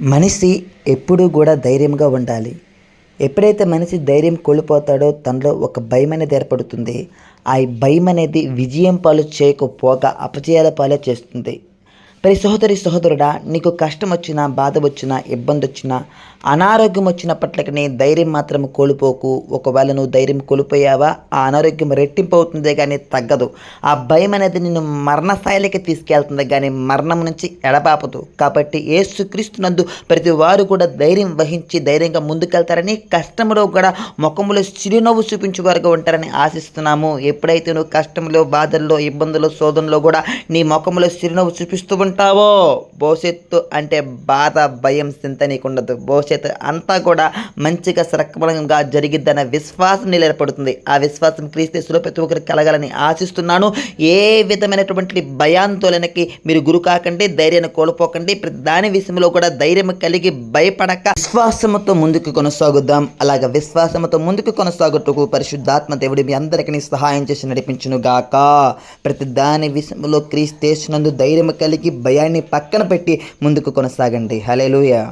మనిషి ఎప్పుడూ కూడా ధైర్యంగా ఉండాలి. ఎప్పుడైతే మనిషి ధైర్యం కోల్పోతాడో తనలో ఒక భయం అనేది ఏర్పడుతుంది. ఆ భయం అనేది విజయం పాలు చేయకపోగా అపజయాల పాలే చేస్తుంది. ప్రతి సహోదరి సహోదరుడా నీకు కష్టం వచ్చినా బాధ వచ్చినా ఇబ్బంది వచ్చినా అనారోగ్యం వచ్చినప్పటికీ ధైర్యం మాత్రం కోల్పోకు. ఒకవేళ నువ్వు ధైర్యం కోల్పోయావా ఆ అనారోగ్యం రెట్టింపు అవుతుంది కానీ తగ్గదు. ఆ భయం అనేది నిన్ను మరణస్థాయిలోకి తీసుకెళ్తుంది కానీ మరణం నుంచి ఎడబాపదు. కాబట్టి ఏసుక్రీస్తునందు ప్రతి వారు కూడా ధైర్యం వహించి ధైర్యంగా ముందుకెళ్తారని కష్టంలో కూడా ముఖంలో చిరునవ్వు చూపించేవారుగా ఉంటారని ఆశిస్తున్నాము. ఎప్పుడైతే నువ్వు కష్టంలో బాధల్లో ఇబ్బందుల్లో శోధనలో కూడా నీ ముఖంలో చిరునవ్వు చూపిస్తూ ఉంటావో? భవిష్యత్తు అంటే బాధ భయం చింత నీకుండదు. భవిష్యత్తు అంతా కూడా మంచిగా సక్రమంగా జరిగిద్దన్న విశ్వాసం నీలో ఏర్పడుతుంది ఆ విశ్వాసం క్రీస్తులో ప్రతి ఒక్కరికి కలగాలని ఆశిస్తున్నాను. ఏ విధమైనటువంటి భయాందోళనకి మీరు గురు కాకండి ధైర్యాన్ని కోల్పోకండి. ప్రతి దాని విషయంలో కూడా ధైర్యం కలిగి భయపడక విశ్వాసముతో ముందుకు కొనసాగుదాం. అలాగ విశ్వాసముతో ముందుకు కొనసాగుటకు పరిశుద్ధాత్మ దేవుడి మీ అందరికీ సహాయం చేసి నడిపించును గాక ప్రతి దాని విషయంలో క్రీస్తేసినందు ధైర్యం కలిగి భయాన్ని పక్కన పెట్టి ముందుకు కొనసాగండి. హలేలుయా